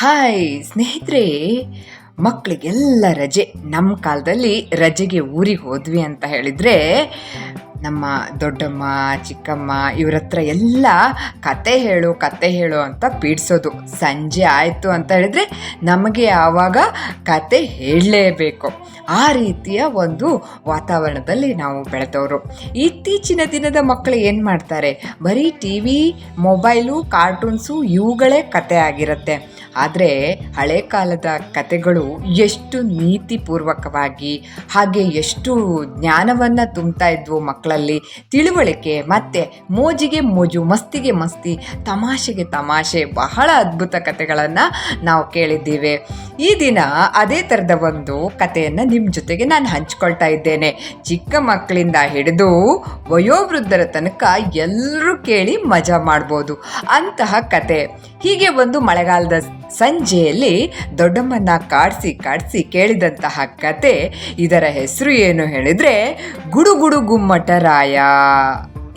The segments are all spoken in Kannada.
ಹಾಯ್ ಸ್ನೇಹಿತರೆ ಮಕ್ಕಳಿಗೆಲ್ಲ ರಜೆ. ನಮ್ಮ ಕಾಲದಲ್ಲಿ ರಜೆಗೆ ಊರಿಗೆ ಹೋದ್ವಿ ಅಂತ ಹೇಳಿದರೆ ನಮ್ಮ ದೊಡ್ಡಮ್ಮ, ಚಿಕ್ಕಮ್ಮ ಇವ್ರ ಹತ್ರ ಎಲ್ಲ ಕತೆ ಹೇಳು ಕತೆ ಹೇಳು ಅಂತ ಪೀಡಿಸೋದು. ಸಂಜೆ ಆಯಿತು ಅಂತ ಹೇಳಿದ್ರೆ ನಮಗೆ ಆವಾಗ ಕತೆ ಹೇಳಲೇಬೇಕು. ಆ ರೀತಿಯ ಒಂದು ವಾತಾವರಣದಲ್ಲಿ ನಾವು ಬೆಳೆದವರು. ಇತ್ತೀಚಿನ ದಿನದ ಮಕ್ಕಳು ಏನು ಮಾಡ್ತಾರೆ? ಬರೀ ಟಿ ವಿ, ಮೊಬೈಲು, ಕಾರ್ಟೂನ್ಸು ಇವುಗಳೇ ಕತೆ ಆಗಿರುತ್ತೆ. ಆದರೆ ಹಳೆ ಕಾಲದ ಕತೆಗಳು ಎಷ್ಟು ನೀತಿಪೂರ್ವಕವಾಗಿ ಹಾಗೆ ಎಷ್ಟು ಜ್ಞಾನವನ್ನು ತುಂಬ್ತಾ ಇದ್ವು ಮಕ್ಕಳಲ್ಲಿ ತಿಳುವಳಿಕೆ, ಮತ್ತು ಮೋಜಿಗೆ ಮೋಜು, ಮಸ್ತಿಗೆ ಮಸ್ತಿ, ತಮಾಷೆಗೆ ತಮಾಷೆ ಬಹಳ ಅದ್ಭುತ ಕತೆಗಳನ್ನು ನಾವು ಕೇಳಿದ್ದೀವಿ. ಈ ದಿನ ಅದೇ ಥರದ ಒಂದು ಕಥೆಯನ್ನು ನಿಮ್ಮ ಜೊತೆಗೆ ನಾನು ಹಂಚ್ಕೊಳ್ತಾ ಇದ್ದೇನೆ. ಚಿಕ್ಕ ಮಕ್ಕಳಿಂದ ಹಿಡಿದು ವಯೋವೃದ್ಧರ ತನಕ ಎಲ್ಲರೂ ಕೇಳಿ ಮಜಾ ಮಾಡ್ಬೋದು. ಅಂತಹ ಕತೆ ಹೀಗೆ ಒಂದು ಮಳೆಗಾಲದ ಸಂಜೆಯಲ್ಲಿ ದೊಡ್ಡಮ್ಮನ ಕಾಡಿಸಿ ಕಾಡಿಸಿ ಕೇಳಿದಂತಹ ಕತೆ ಇದರ ಹೆಸರು ಏನು ಹೇಳಿದರೆ, ಗುಡುಗುಡು ಗುಮ್ಮಟರಾಯ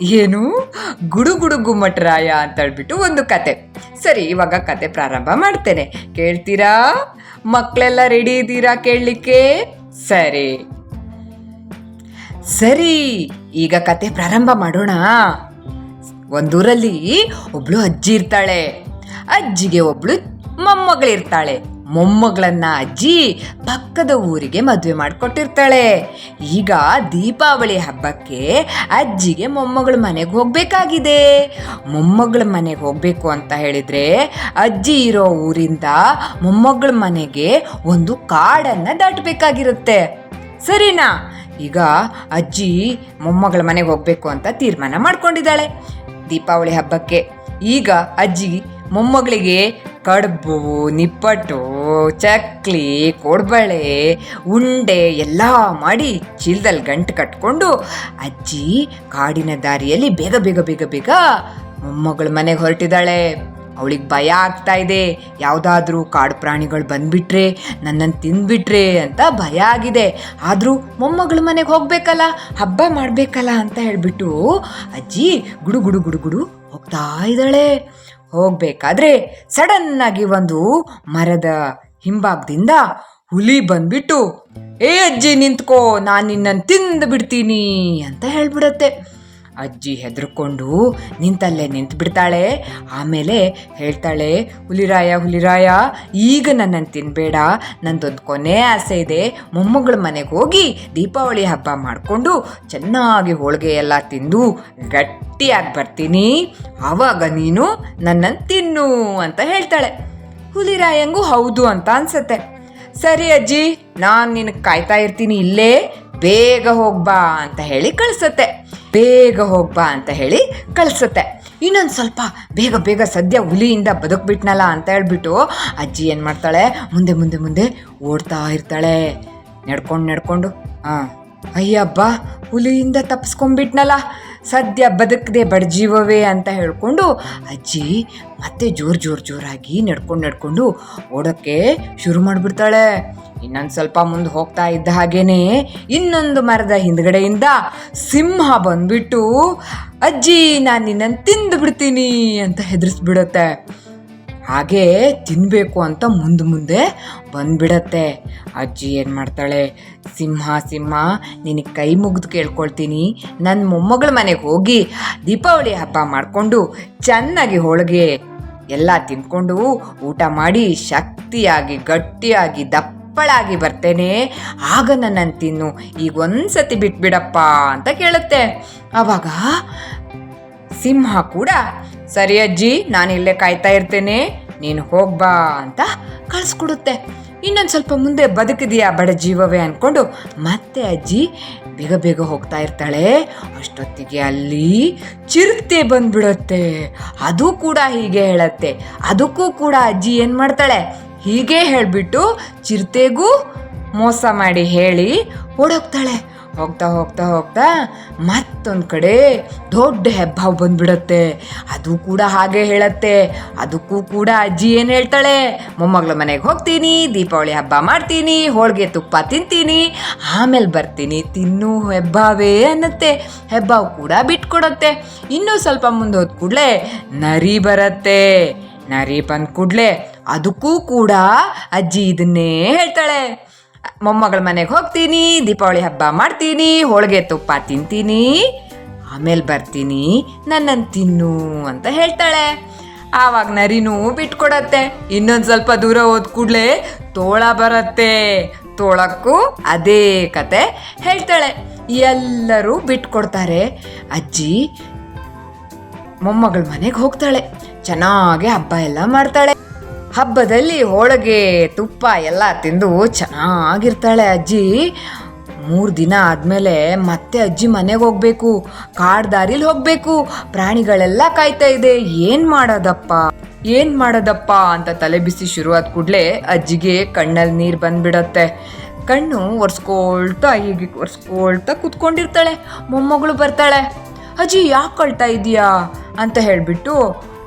ಏನು? ಗುಡುಗುಡು ಗುಮ್ಮಟರಾಯ ಅಂತ ಹೇಳ್ಬಿಟ್ಟು ಒಂದು ಕತೆ. ಸರಿ, ಇವಾಗ ಕತೆ ಪ್ರಾರಂಭ ಮಾಡ್ತೇನೆ. ಕೇಳ್ತೀರಾ? ಮಕ್ಕಳೆಲ್ಲ ರೆಡಿ ಇದ್ದೀರಾ ಕೇಳಲಿಕ್ಕೆ? ಸರಿ. ಸರಿ, ಈಗ ಕತೆ ಪ್ರಾರಂಭ ಮಾಡೋಣ. ಒಂದೂರಲ್ಲಿ ಒಬ್ಳು ಅಜ್ಜಿ ಇರ್ತಾಳೆ. ಅಜ್ಜಿಗೆ ಒಬ್ಳು ಮೊಮ್ಮಗಳಿರ್ತಾಳೆ. ಮೊಮ್ಮಗಳನ್ನ ಅಜ್ಜಿ ಪಕ್ಕದ ಊರಿಗೆ ಮದುವೆ ಮಾಡಿಕೊಟ್ಟಿರ್ತಾಳೆ. ಈಗ ದೀಪಾವಳಿ ಹಬ್ಬಕ್ಕೆ ಅಜ್ಜಿಗೆ ಮೊಮ್ಮಗಳ ಮನೆಗೆ ಹೋಗಬೇಕಾಗಿದೆ. ಮೊಮ್ಮಗಳ ಮನೆಗೆ ಹೋಗಬೇಕು ಅಂತ ಹೇಳಿದರೆ ಅಜ್ಜಿ ಇರೋ ಊರಿಂದ ಮೊಮ್ಮಗಳ ಮನೆಗೆ ಒಂದು ಕಾಡನ್ನು ದಾಟಬೇಕಾಗಿರುತ್ತೆ. ಸರಿನಾ? ಈಗ ಅಜ್ಜಿ ಮೊಮ್ಮಗಳ ಮನೆಗೆ ಹೋಗಬೇಕು ಅಂತ ತೀರ್ಮಾನ ಮಾಡ್ಕೊಂಡಿದ್ದಾಳೆ. ದೀಪಾವಳಿ ಹಬ್ಬಕ್ಕೆ ಈಗ ಅಜ್ಜಿ ಮೊಮ್ಮಗಳಿಗೆ ಕಡುಬು ನಿಪ್ಪಟ್ಟು ಚಕ್ಲಿ, ಕೊಡ್ಬಳೆ, ಉಂಡೆ ಎಲ್ಲ ಮಾಡಿ ಚೀಲದಲ್ಲಿ ಗಂಟು ಕಟ್ಕೊಂಡು ಅಜ್ಜಿ ಕಾಡಿನ ದಾರಿಯಲ್ಲಿ ಬೇಗ ಬೇಗ ಬೇಗ ಬೇಗ ಮೊಮ್ಮಗಳ ಮನೆಗೆ ಹೊರಟಿದ್ದಾಳೆ ಅವಳಿಗೆ ಭಯ ಆಗ್ತಾ ಇದೆ. ಯಾವುದಾದ್ರೂ ಕಾಡು ಪ್ರಾಣಿಗಳು ಬಂದ್ಬಿಟ್ರೆ ನನ್ನನ್ನು ತಿಂದ್ಬಿಟ್ರೆ ಅಂತ ಭಯ ಆಗಿದೆ. ಆದರೂ ಮೊಮ್ಮಗಳ ಮನೆಗೆ ಹೋಗ್ಬೇಕಲ್ಲ, ಹಬ್ಬ ಮಾಡಬೇಕಲ್ಲ ಅಂತ ಹೇಳಿಬಿಟ್ಟು ಅಜ್ಜಿ ಗುಡು ಗುಡು ಗುಡು ಗುಡು ಹೋಗ್ತಾ ಇದ್ದಾಳೆ. ಹೋಗ್ಬೇಕಾದ್ರೆ ಸಡನ್ನಾಗಿ ಒಂದು ಮರದ ಹಿಂಭಾಗದಿಂದ ಹುಲಿ ಬಂದ್ಬಿಟ್ಟು, ಏ ಅಜ್ಜಿ ನಿಂತ್ಕೋ, ನಾನು ನಿನ್ನನ್ನು ತಿಂದು ಬಿಡ್ತೀನಿ ಅಂತ ಹೇಳ್ಬಿಡತ್ತೆ. ಅಜ್ಜಿ ಹೆದರ್ಕೊಂಡು ನಿಂತಲ್ಲೇ ನಿಂತು ಬಿಡ್ತಾಳೆ ಆಮೇಲೆ ಹೇಳ್ತಾಳೆ, ಹುಲಿರಾಯ ಹುಲಿರಾಯ, ಈಗ ನನ್ನನ್ನು ತಿನ್ನಬೇಡ ನಂದೊಂದು ಕೊನೆ ಆಸೆ ಇದೆ. ಮೊಮ್ಮಗಳ ಮನೆಗೆ ಹೋಗಿ ದೀಪಾವಳಿ ಹಬ್ಬ ಮಾಡಿಕೊಂಡು ಚೆನ್ನಾಗಿ ಹೋಳಿಗೆ ಎಲ್ಲ ತಿಂದು ಗಟ್ಟಿಯಾಗಿ ಬರ್ತೀನಿ. ಆವಾಗ ನೀನು ನನ್ನನ್ನು ತಿನ್ನು ಅಂತ ಹೇಳ್ತಾಳೆ. ಹುಲಿರಾಯಂಗೂ ಹೌದು ಅಂತ ಅನ್ಸತ್ತೆ. ಸರಿ ಅಜ್ಜಿ, ನಾನು ನಿನಗೆ ಕಾಯ್ತಾ ಇರ್ತೀನಿ ಇಲ್ಲೇ. ಬೇಗ ಹೋಗ್ಬಾ ಅಂತ ಹೇಳಿ ಕಳಿಸತ್ತೆ. ಬೇಗ ಹೋಗ್ಬಾ ಅಂತ ಹೇಳಿ ಕಳಿಸುತ್ತೆ. ಇನ್ನೊಂದು ಸ್ವಲ್ಪ ಬೇಗ ಬೇಗ ಸದ್ಯ ಹುಲಿಯಿಂದ ಬದುಕ್ಬಿಟ್ನಲ್ಲ ಅಂತ ಹೇಳ್ಬಿಟ್ಟು ಅಜ್ಜಿ ಏನು ಮಾಡ್ತಾಳೆ? ಮುಂದೆ ಮುಂದೆ ಮುಂದೆ ಓಡ್ತಾ ಇರ್ತಾಳೆ. ನಡ್ಕೊಂಡು ನಡ್ಕೊಂಡು ಹಾಂ ಅಯ್ಯಬ್ಬ, ಹುಲಿಯಿಂದ ತಪ್ಪಿಸ್ಕೊಂಡ್ಬಿಟ್ನಲ್ಲ ಸದ್ಯ ಬದುಕದೆ ಬಡ್ಜೀವವೇ ಅಂತ ಹೇಳಿಕೊಂಡು ಅಜ್ಜಿ ಮತ್ತೆ ಜೋರು ಜೋರು ಜೋರಾಗಿ ನಡ್ಕೊಂಡು ನಡ್ಕೊಂಡು ಓಡೋಕ್ಕೆ ಶುರು ಮಾಡಿಬಿಡ್ತಾಳೆ. ಇನ್ನೊಂದು ಸ್ವಲ್ಪ ಮುಂದೆ ಹೋಗ್ತಾ ಇದ್ದ ಹಾಗೇನೆ ಇನ್ನೊಂದು ಮರದ ಹಿಂದ್ಗಡೆಯಿಂದ ಸಿಂಹ ಬಂದ್ಬಿಟ್ಟು, ಅಜ್ಜಿ, ನಾನು ನಿನ್ನನ್ನು ತಿಂದು ಬಿಡ್ತೀನಿ ಅಂತ ಹೆದರ್ಸ್ಬಿಡತ್ತೆ. ಹಾಗೆ ತಿನ್ನಬೇಕು ಅಂತ ಮುಂದೆ ಮುಂದೆ ಬಂದ್ಬಿಡತ್ತೆ. ಅಜ್ಜಿ ಏನು ಮಾಡ್ತಾಳೆ? ಸಿಂಹ ಸಿಂಹ, ನಿನಗೆ ಕೈ ಮುಗಿದು ಕೇಳ್ಕೊಳ್ತೀನಿ. ನನ್ನ ಮೊಮ್ಮಗಳ ಮನೆಗೆ ಹೋಗಿ ದೀಪಾವಳಿ ಹಬ್ಬ ಮಾಡಿಕೊಂಡು ಚೆನ್ನಾಗಿ ಹೋಳಿಗೆ ಎಲ್ಲ ತಿನ್ಕೊಂಡು ಊಟ ಮಾಡಿ ಶಕ್ತಿಯಾಗಿ, ಗಟ್ಟಿಯಾಗಿ, ದಪ್ಪಳಾಗಿ ಬರ್ತೇನೆ. ಆಗ ನನ್ನನ್ನು ತಿನ್ನು. ಈಗ ಒಂದ್ಸತಿ ಬಿಟ್ಬಿಡಪ್ಪ ಅಂತ ಕೇಳುತ್ತೆ. ಆವಾಗ ಸಿಂಹ ಕೂಡ ಸರಿ ಅಜ್ಜಿ, ನಾನು ಇಲ್ಲೇ ಕಾಯ್ತಾ ಇರ್ತೇನೆ. ನೀನು ಹೋಗ್ಬಾ ಅಂತ ಕಳಿಸ್ಕೊಡುತ್ತೆ. ಇನ್ನೊಂದು ಸ್ವಲ್ಪ ಮುಂದೆ ಬದುಕಿದೆಯಾ ಬಡ ಜೀವವೇ ಅಂದ್ಕೊಂಡು ಮತ್ತೆ ಅಜ್ಜಿ ಬೇಗ ಬೇಗ ಹೋಗ್ತಾ ಇರ್ತಾಳೆ. ಅಷ್ಟೊತ್ತಿಗೆ ಅಲ್ಲಿ ಚಿರತೆ ಬಂದ್ಬಿಡುತ್ತೆ. ಅದು ಕೂಡ ಹೀಗೆ ಹೇಳತ್ತೆ. ಅದಕ್ಕೂ ಕೂಡ ಅಜ್ಜಿ ಏನು ಮಾಡ್ತಾಳೆ? ಹೀಗೆ ಹೇಳಿಬಿಟ್ಟು ಚಿರತೆಗೂ ಮೋಸ ಮಾಡಿ ಹೇಳಿ ಓಡೋಗ್ತಾಳೆ. ಹೋಗ್ತಾ ಹೋಗ್ತಾ ಹೋಗ್ತಾ ಮತ್ತೊಂದು ಕಡೆ ದೊಡ್ಡ ಹೆಬ್ಬಾವು ಬಂದ್ಬಿಡತ್ತೆ. ಅದು ಕೂಡ ಹಾಗೆ ಹೇಳತ್ತೆ. ಅದಕ್ಕೂ ಕೂಡ ಅಜ್ಜಿ ಏನು ಹೇಳ್ತಾಳೆ? ಮೊಮ್ಮಗಳ ಮನೆಗೆ ಹೋಗ್ತೀನಿ, ದೀಪಾವಳಿ ಹಬ್ಬ ಮಾಡ್ತೀನಿ, ಹೋಳಿಗೆ ತುಪ್ಪ ತಿಂತೀನಿ, ಆಮೇಲೆ ಬರ್ತೀನಿ ತಿನ್ನು ಹೆಬ್ಬಾವೇ ಅನ್ನತ್ತೆ. ಹೆಬ್ಬಾವು ಕೂಡ ಬಿಟ್ಕೊಡತ್ತೆ. ಇನ್ನೂ ಸ್ವಲ್ಪ ಮುಂದೆ ಹೋದ ಕೂಡಲೇ ನರಿ ಬರತ್ತೆ. ನರಿ ಬಂದ ಕೂಡಲೇ ಅದಕ್ಕೂ ಕೂಡ ಅಜ್ಜಿ ಇದನ್ನೇ ಹೇಳ್ತಾಳೆ. ಮೊಮ್ಮಗಳ ಮನೆಗೆ ಹೋಗ್ತೀನಿ, ದೀಪಾವಳಿ ಹಬ್ಬ ಮಾಡ್ತೀನಿ, ಹೋಳಿಗೆ ತುಪ್ಪ ತಿಂತೀನಿ, ಆಮೇಲೆ ಬರ್ತೀನಿ ನನ್ನನ್ನು ತಿನ್ನು ಅಂತ ಹೇಳ್ತಾಳೆ. ಆವಾಗ ನರಿನೂ ಬಿಟ್ಕೊಡತ್ತೆ. ಇನ್ನೊಂದು ಸ್ವಲ್ಪ ದೂರ ಹೋದ ಕೂಡಲೇ ತೋಳ ಬರತ್ತೆ. ತೋಳಕ್ಕೂ ಅದೇ ಕತೆ ಹೇಳ್ತಾಳೆ. ಎಲ್ಲರೂ ಬಿಟ್ಕೊಡ್ತಾರೆ. ಅಜ್ಜಿ ಮೊಮ್ಮಗಳ ಮನೆಗೆ ಹೋಗ್ತಾಳೆ. ಚೆನ್ನಾಗಿ ಹಬ್ಬ ಎಲ್ಲ ಮಾಡ್ತಾಳೆ. ಹಬ್ಬದಲ್ಲಿ ಹೋಳಿಗೆ, ತುಪ್ಪ ಎಲ್ಲ ತಿಂದು ಚೆನ್ನಾಗಿರ್ತಾಳೆ ಅಜ್ಜಿ. ಮೂರು ದಿನ ಆದಮೇಲೆ ಮತ್ತೆ ಅಜ್ಜಿ ಮನೆಗೆ ಹೋಗ್ಬೇಕು, ಕಾಡು ದಾರಿಲಿ ಹೋಗಬೇಕು, ಪ್ರಾಣಿಗಳೆಲ್ಲ ಕಾಯ್ತಾ ಇದೆ. ಏನು ಮಾಡೋದಪ್ಪ? ಏನು ಮಾಡೋದಪ್ಪ ಅಂತ ತಲೆ ಬಿಸಿ ಶುರುವಾದ ಕೂಡಲೇ ಅಜ್ಜಿಗೆ ಕಣ್ಣಲ್ಲಿ ನೀರು ಬಂದ್ಬಿಡತ್ತೆ. ಕಣ್ಣು ಒರೆಸ್ಕೊಳ್ತಾ ಹೀಗೆ ಒರೆಸ್ಕೊಳ್ತಾ ಕೂತ್ಕೊಂಡಿರ್ತಾಳೆ. ಮೊಮ್ಮಗಳು ಬರ್ತಾಳೆ. ಅಜ್ಜಿ, ಯಾಕೆ ಕಳ್ತಾ ಇದೀಯಾ? ಅಂತ ಹೇಳಿಬಿಟ್ಟು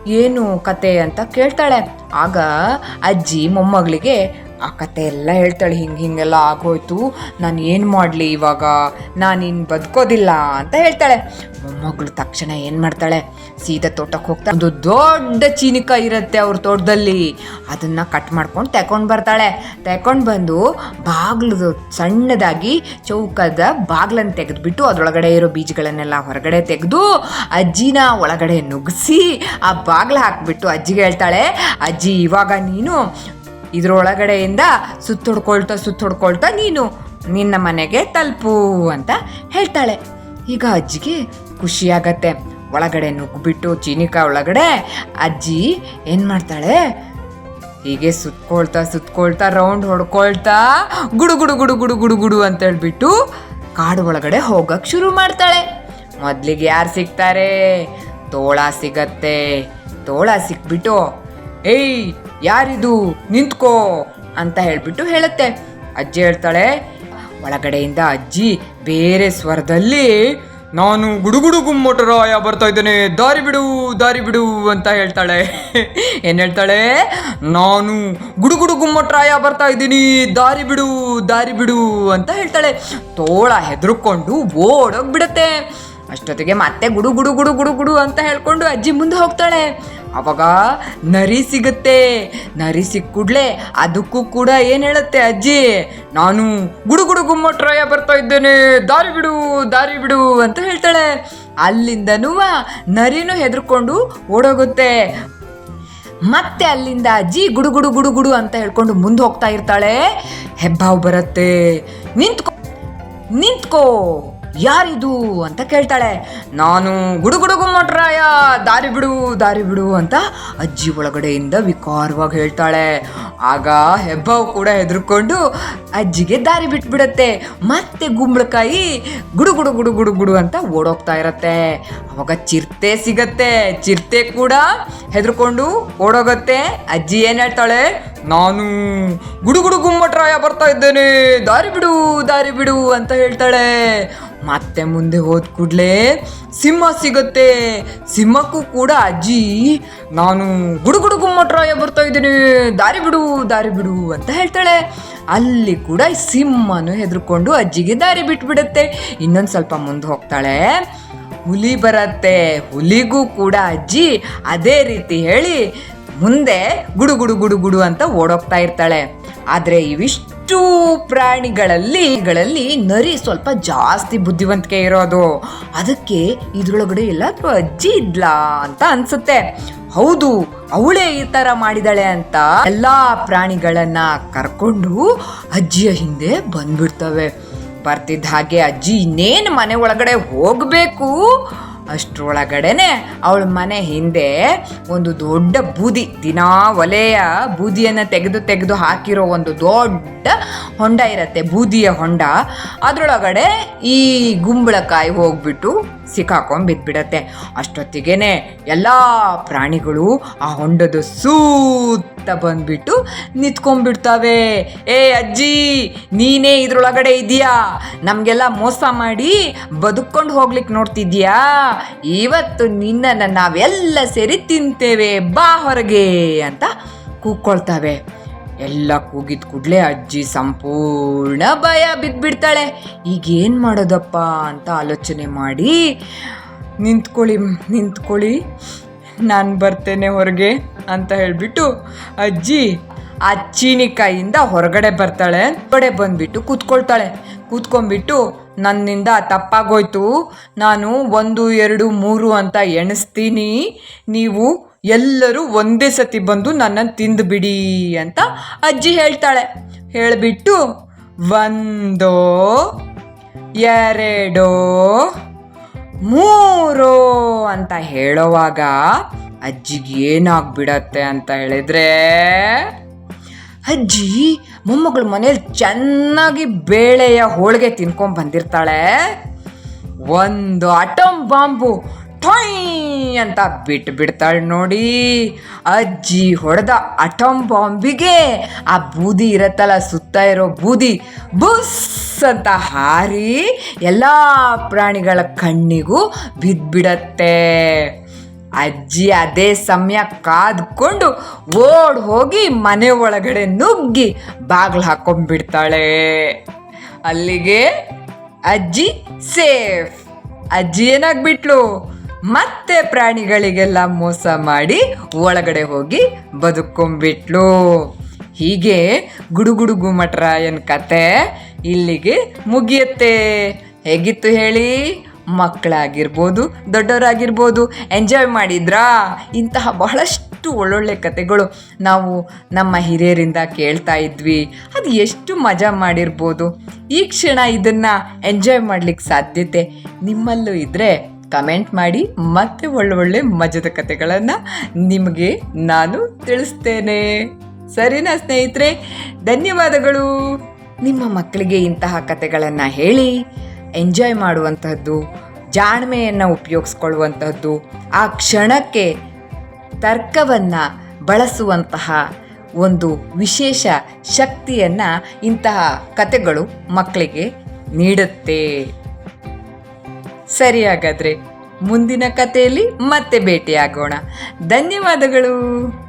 ಏನು ಕತೆ ಅಂತ ಕೇಳ್ತಾಳೆ. ಆಗ ಅಜ್ಜಿ ಮೊಮ್ಮಗಳಿಗೆ ಆ ಕತೆ ಎಲ್ಲ ಹೇಳ್ತಾಳೆ, ಹಿಂಗೆ ಹಿಂಗೆಲ್ಲ ಆಗೋಯ್ತು. ನಾನು ಏನು ಮಾಡಲಿ ಇವಾಗ? ನಾನು ಇನ್ನು ಬದುಕೋದಿಲ್ಲ ಅಂತ ಹೇಳ್ತಾಳೆ. ಮೊಮ್ಮಗಳು ತಕ್ಷಣ ಏನು ಮಾಡ್ತಾಳೆ? ಸೀದಾ ತೋಟಕ್ಕೆ ಹೋಗ್ತಾ ಒಂದು ದೊಡ್ಡ ಚೀನಿಕಾಯಿ ಇರುತ್ತೆ ಅವ್ರ ತೋಟದಲ್ಲಿ. ಅದನ್ನು ಕಟ್ ಮಾಡ್ಕೊಂಡು ತಗೊಂಡು ಬರ್ತಾಳೆ. ತಗೊಂಡು ಬಂದು ಬಾಗ್ಲದು ಸಣ್ಣದಾಗಿ ಚೌಕದ ಬಾಗ್ಲನ್ನು ತೆಗೆದುಬಿಟ್ಟು ಅದರೊಳಗಡೆ ಇರೋ ಬೀಜಗಳನ್ನೆಲ್ಲ ಹೊರಗಡೆ ತೆಗೆದು ಅಜ್ಜಿನ ಒಳಗಡೆ ನುಗ್ಗಿಸಿ ಆ ಬಾಗ್ಲ ಹಾಕಿಬಿಟ್ಟು ಅಜ್ಜಿಗೆ ಹೇಳ್ತಾಳೆ, ಅಜ್ಜಿ, ಇವಾಗ ನೀನು ಇದ್ರೊಳಗಡೆಯಿಂದ ಸುತ್ತೊಡ್ಕೊಳ್ತಾ ಸುತ್ತೊಡ್ಕೊಳ್ತಾ ನೀನು ನಿನ್ನ ಮನೆಗೆ ತಲುಪು ಅಂತ ಹೇಳ್ತಾಳೆ. ಈಗ ಅಜ್ಜಿಗೆ ಖುಷಿಯಾಗತ್ತೆ. ಒಳಗಡೆ ನುಗ್ಗಿಬಿಟ್ಟು ಚೀನಿಕಾ ಒಳಗಡೆ ಅಜ್ಜಿ ಏನು ಮಾಡ್ತಾಳೆ? ಹೀಗೆ ಸುತ್ಕೊಳ್ತಾ ಸುತ್ಕೊಳ್ತಾ ರೌಂಡ್ ಹೊಡ್ಕೊಳ್ತಾ ಗುಡು ಗುಡು ಗುಡು ಗುಡು ಗುಡು ಗುಡು ಅಂತ ಹೇಳ್ಬಿಟ್ಟು ಕಾಡು ಒಳಗಡೆ ಹೋಗಕ್ಕೆ ಶುರು ಮಾಡ್ತಾಳೆ. ಮೊದ್ಲಿಗೆ ಯಾರು ಸಿಗ್ತಾರೆ? ತೋಳ ಸಿಗತ್ತೆ. ತೋಳ ಸಿಕ್ಬಿಟ್ಟು, ಏಯ್ ಯಾರಿದು? ನಿಂತ್ಕೋ ಅಂತ ಹೇಳ್ಬಿಟ್ಟು ಹೇಳುತ್ತೆ. ಅಜ್ಜಿ ಹೇಳ್ತಾಳೆ, ಒಳಗಡೆಯಿಂದ ಅಜ್ಜಿ ಬೇರೆ ಸ್ವರದಲ್ಲಿ, ನಾನು ಗುಡುಗುಡು ಗುಮ್ಮಟರಾಯ ಬರ್ತಾ ಇದ್ದೇನೆ, ದಾರಿ ಬಿಡು ದಾರಿ ಬಿಡು ಅಂತ ಹೇಳ್ತಾಳೆ. ಏನು ಹೇಳ್ತಾಳೆ? ನಾನು ಗುಡುಗುಡು ಗುಮ್ಮಟರಾಯ ಬರ್ತಾ ಇದ್ದೀನಿ, ದಾರಿ ಬಿಡು ದಾರಿ ಬಿಡು ಅಂತ ಹೇಳ್ತಾಳೆ. ತೋಳ ಹೆದರ್ಕೊಂಡು ಓಡೋಗ್ಬಿಡತ್ತೆ. ಅಷ್ಟೊತ್ತಿಗೆ ಮತ್ತೆ ಗುಡು ಗುಡು ಗುಡು ಗುಡು ಗುಡು ಅಂತ ಹೇಳ್ಕೊಂಡು ಅಜ್ಜಿ ಮುಂದೆ ಹೋಗ್ತಾಳೆ. ಅವಾಗ ನರಿ ಸಿಗುತ್ತೆ. ನರಿ ಸಿಕ್ಕ ಅದಕ್ಕೂ ಕೂಡ ಏನು ಹೇಳುತ್ತೆ ಅಜ್ಜಿ? ನಾನು ಗುಡುಗುಡು ಗುಡು ಗುಮ್ಮಟ್ರಾಯ ಬರ್ತಾ ಇದ್ದೇನೆ. ದಾರಿ ಬಿಡು ದಾರಿ ಬಿಡು ಅಂತ ಹೇಳ್ತಾಳೆ. ಅಲ್ಲಿಂದನೂ ನರಿನೂ ಹೆದರ್ಕೊಂಡು ಓಡೋಗುತ್ತೆ. ಮತ್ತೆ ಅಲ್ಲಿಂದ ಅಜ್ಜಿ ಗುಡುಗುಡು ಗುಡುಗುಡು ಗುಡು ಗುಡು ಅಂತ ಹೇಳ್ಕೊಂಡು ಮುಂದೆ ಹೋಗ್ತಾ ಇರ್ತಾಳೆ. ಹೆಬ್ಬಾವು ಬರುತ್ತೆ. ನಿಂತ್ಕೋ ನಿಂತ್ಕೋ. ಯಾರಿದು ಅಂತ ಕೇಳ್ತಾಳೆ. ನಾನು ಗುಡುಗುಡುಗು ಮಟ್ರಾಯ, ದಾರಿ ಬಿಡು ದಾರಿ ಬಿಡು ಅಂತ ಅಜ್ಜಿ ಒಳಗಡೆಯಿಂದ ವಿಕಾರವಾಗಿ ಹೇಳ್ತಾಳೆ. ಆಗ ಹೆಬ್ಬಾವು ಕೂಡ ಹೆದರ್ಕೊಂಡು ಅಜ್ಜಿಗೆ ದಾರಿ ಬಿಟ್ಬಿಡತ್ತೆ. ಮತ್ತೆ ಗುಂಬಳಕಾಯಿ ಗುಡು ಗುಡು ಗುಡು ಗುಡು ಗುಡು ಅಂತ ಓಡೋಗ್ತಾ ಇರತ್ತೆ. ಅವಾಗ ಚಿರತೆ ಸಿಗತ್ತೆ. ಚಿರತೆ ಕೂಡ ಹೆದರ್ಕೊಂಡು ಓಡೋಗತ್ತೆ. ಅಜ್ಜಿ ಏನು ಹೇಳ್ತಾಳೆ? ನಾನು ಗುಡುಗುಡು ಗುಮ್ಮಟ್ರಾಯ ಬರ್ತಾ ಇದ್ದೇನೆ. ದಾರಿ ಬಿಡು ದಾರಿ ಬಿಡು ಅಂತ ಹೇಳ್ತಾಳೆ. ಮತ್ತೆ ಮುಂದೆ ಹೋದ ಕೂಡಲೇ ಸಿಂಹ ಸಿಗುತ್ತೆ. ಸಿಂಹಕ್ಕೂ ಕೂಡ ಅಜ್ಜಿ, ನಾನು ಗುಡುಗುಡು ಗುಮ್ಮಟ್ರಾಯ ಬರ್ತಾ ಇದ್ದೀನಿ. ದಾರಿ ಬಿಡು ದಾರಿ ಬಿಡು ಅಂತ ಹೇಳ್ತಾಳೆ. ಅಲ್ಲಿ ಕೂಡ ಸಿಂಹನು ಹೆದರ್ಕೊಂಡು ಅಜ್ಜಿಗೆ ದಾರಿ ಬಿಟ್ಬಿಡುತ್ತೆ. ಇನ್ನೊಂದು ಸ್ವಲ್ಪ ಮುಂದೆ ಹೋಗ್ತಾಳೆ. ಹುಲಿ ಬರತ್ತೆ. ಹುಲಿಗೂ ಕೂಡ ಅಜ್ಜಿ ಅದೇ ರೀತಿ ಹೇಳಿ ಮುಂದೆ ಗುಡು ಗುಡು ಗುಡು ಗುಡು ಅಂತ ಓಡೋಗ್ತಾ ಇರ್ತಾಳೆ. ಆದರೆ ಇವಿಷ್ಟು ಪ್ರಾಣಿಗಳಲ್ಲಿ, ಗಳಲ್ಲಿ ನರಿ ಸ್ವಲ್ಪ ಜಾಸ್ತಿ ಬುದ್ಧಿವಂತಿಕೆ ಇರೋದು. ಅದಕ್ಕೆ ಇದ್ರೊಳಗಡೆ ಎಲ್ಲಾದ್ರೂ ಅಜ್ಜಿ ಇದ್ಲಾ ಅಂತ ಅನ್ಸುತ್ತೆ. ಹೌದು, ಅವಳೇ ಈ ಥರ ಮಾಡಿದಾಳೆ ಅಂತ ಎಲ್ಲಾ ಪ್ರಾಣಿಗಳನ್ನ ಕರ್ಕೊಂಡು ಅಜ್ಜಿಯ ಹಿಂದೆ ಬಂದ್ಬಿಡ್ತವೆ. ಬರ್ತಿದ್ದ ಹಾಗೆ ಅಜ್ಜಿ ಇನ್ನೇನು ಮನೆ ಒಳಗಡೆ ಹೋಗಬೇಕು? ಅಷ್ಟರೊಳಗಡೆನೆ ಅವಳ ಮನೆ ಹಿಂದೆ ಒಂದು ದೊಡ್ಡ ಬೂದಿ, ದಿನಾ ಒಲೆಯ ಬೂದಿಯನ್ನು ತೆಗೆದು ತೆಗೆದು ಹಾಕಿರೋ ಒಂದು ದೊಡ್ಡ ಹೊಂಡ ಇರತ್ತೆ, ಬೂದಿಯ ಹೊಂಡ. ಅದರೊಳಗಡೆ ಈ ಗುಂಬಳಕಾಯಿ ಹೋಗ್ಬಿಟ್ಟು ಸಿಕ್ಕಾಕೊಂಡು ಬಿದ್ಬಿಡತ್ತೆ. ಅಷ್ಟೊತ್ತಿಗೆನೆ ಎಲ್ಲ ಪ್ರಾಣಿಗಳು ಆ ಹೊಂಡದ ಸೂತ್ತ ಬಂದ್ಬಿಟ್ಟು ನಿಂತ್ಕೊಂಡ್ಬಿಡ್ತವೆ. ಏ ಅಜ್ಜಿ, ನೀನೇ ಇದ್ರೊಳಗಡೆ ಇದೆಯಾ ನಮಗೆಲ್ಲ ಮೋಸ ಮಾಡಿ ಬದುಕೊಂಡು ಹೋಗ್ಲಿಕ್ಕೆ ನೋಡ್ತಿದ್ಯಾ ಇವತ್ತು ನಿನ್ನನ್ನು ನಾವೆಲ್ಲ ಸೇರಿ ತಿಂತೇವೆ, ಬಾ ಹೊರಗೆ ಅಂತ ಕೂಕ್ಕೊಳ್ತವೆ ಎಲ್ಲ ಕೂಗಿದ ಕೂಡಲೇ ಅಜ್ಜಿ ಸಂಪೂರ್ಣ ಭಯ ಬಿದ್ದುಬಿಡ್ತಾಳೆ ಈಗೇನು ಮಾಡೋದಪ್ಪ ಅಂತ ಆಲೋಚನೆ ಮಾಡಿ, ನಿಂತ್ಕೊಳ್ಳಿ ನಿಂತ್ಕೊಳ್ಳಿ, ನಾನು ಬರ್ತೇನೆ ಹೊರಗೆ ಅಂತ ಹೇಳಿಬಿಟ್ಟು ಅಜ್ಜಿ ಆ ಚೀನಿಕಾಯಿಂದ ಹೊರಗಡೆ ಬರ್ತಾಳೆ. ಹೊರಗಡೆ ಬಂದ್ಬಿಟ್ಟು ಕೂತ್ಕೊಳ್ತಾಳೆ. ಕೂತ್ಕೊಂಡ್ಬಿಟ್ಟು ನನ್ನಿಂದ ತಪ್ಪಾಗೋಯ್ತು. ನಾನು ಒಂದು, ಎರಡು, ಮೂರು ಅಂತ ಎಣಿಸ್ತೀನಿ. ನೀವು ಎಲ್ಲರೂ ಒಂದೇ ಸತಿ ಬಂದು ನನ್ನನ್ನು ತಿಂದುಬಿಡಿ ಅಂತ ಅಜ್ಜಿ ಹೇಳ್ತಾಳೆ. ಹೇಳಿಬಿಟ್ಟು ಒಂದು, ಎರಡೋ, ಮೂರೋ ಅಂತ ಹೇಳೋವಾಗ ಅಜ್ಜಿಗೆ ಏನಾಗ್ಬಿಡತ್ತೆ ಅಂತ ಹೇಳಿದ್ರೆ ಅಜ್ಜಿ, ಮೊಮ್ಮಗಳ ಮನೇಲಿ ಚೆನ್ನಾಗಿ ಬೇಳೆಯ ಹೋಳಿಗೆ ತಿನ್ಕೊಂಡ್ ಬಂದಿರ್ತಾಳೆ. ಒಂದು ಅಟಮ್ ಬಾಂಬು ಠೊಯ್ ಅಂತ ಬಿಟ್ಟು ಬಿಡ್ತಾಳೆ ನೋಡಿ. ಅಜ್ಜಿ ಹೊಡೆದ ಅಟಮ್ ಬಾಂಬಿಗೆ ಆ ಬೂದಿ ಇರತ್ತಲ್ಲ, ಸುತ್ತ ಇರೋ ಬೂದಿ ಬುಸ್ ಅಂತ ಹಾರಿ ಎಲ್ಲ ಪ್ರಾಣಿಗಳ ಕಣ್ಣಿಗೂ ಬಿದ್ದ್ಬಿಡತ್ತೆ ಅಜ್ಜಿ ಅದೇ ಸಮಯ ಕಾದ್ಕೊಂಡು ಓಡ್ ಹೋಗಿ ಮನೆ ಒಳಗಡೆ ನುಗ್ಗಿ ಬಾಗ್ಲು ಹಾಕೊಂಡ್ಬಿಡ್ತಾಳೆ. ಅಲ್ಲಿಗೆ ಅಜ್ಜಿ ಸೇಫ್. ಅಜ್ಜಿ ಏನಾಗ್ಬಿಟ್ಲು? ಮತ್ತೆ ಪ್ರಾಣಿಗಳಿಗೆಲ್ಲ ಮೋಸ ಮಾಡಿ ಒಳಗಡೆ ಹೋಗಿ ಬದುಕೊಂಡ್ಬಿಟ್ಲು. ಹೀಗೆ ಗುಡುಗುಡು ಗುಮಟರಾಯನ್ ಕತೆ ಇಲ್ಲಿಗೆ ಮುಗಿಯುತ್ತೆ. ಹೇಗಿತ್ತು ಹೇಳಿ? ಮಕ್ಕಳಾಗಿರ್ಬೋದು, ದೊಡ್ಡವರಾಗಿರ್ಬೋದು ಎಂಜಾಯ್ ಮಾಡಿದ್ರಾ? ಇಂತಹ ಬಹಳಷ್ಟು ಒಳ್ಳೊಳ್ಳೆ ಕತೆಗಳು ನಾವು ನಮ್ಮ ಹಿರಿಯರಿಂದ ಕೇಳ್ತಾ ಇದ್ವಿ. ಅದು ಎಷ್ಟು ಮಜಾ ಮಾಡಿರ್ಬೋದು. ಈ ಕ್ಷಣ ಇದನ್ನು ಎಂಜಾಯ್ ಮಾಡ್ಲಿಕ್ಕೆ ಸಾಧ್ಯತೆ. ನಿಮ್ಮಲ್ಲೂ ಇದ್ದರೆ ಕಮೆಂಟ್ ಮಾಡಿ, ಮತ್ತೆ ಒಳ್ಳೊಳ್ಳೆ ಮಜದ ಕತೆಗಳನ್ನು ನಿಮಗೆ ನಾನು ತಿಳಿಸ್ತೇನೆ. ಸರಿನಾ ಸ್ನೇಹಿತರೆ? ಧನ್ಯವಾದಗಳು. ನಿಮ್ಮ ಮಕ್ಕಳಿಗೆ ಇಂತಹ ಕತೆಗಳನ್ನು ಹೇಳಿ. ಎಂಜಾಯ್ ಮಾಡುವಂತಹದ್ದು, ಜಾಣ್ಮೆಯನ್ನು ಉಪಯೋಗಿಸ್ಕೊಳ್ಳುವಂತಹದ್ದು, ಆ ಕ್ಷಣಕ್ಕೆ ತರ್ಕವನ್ನು ಬಳಸುವಂತಹ ಒಂದು ವಿಶೇಷ ಶಕ್ತಿಯನ್ನು ಇಂತಹ ಕತೆಗಳು ಮಕ್ಕಳಿಗೆ ನೀಡುತ್ತೆ. ಸರಿ ಹಾಗಾದರೆ, ಮುಂದಿನ ಕಥೆಯಲ್ಲಿ ಮತ್ತೆ ಭೇಟಿಯಾಗೋಣ. ಧನ್ಯವಾದಗಳು.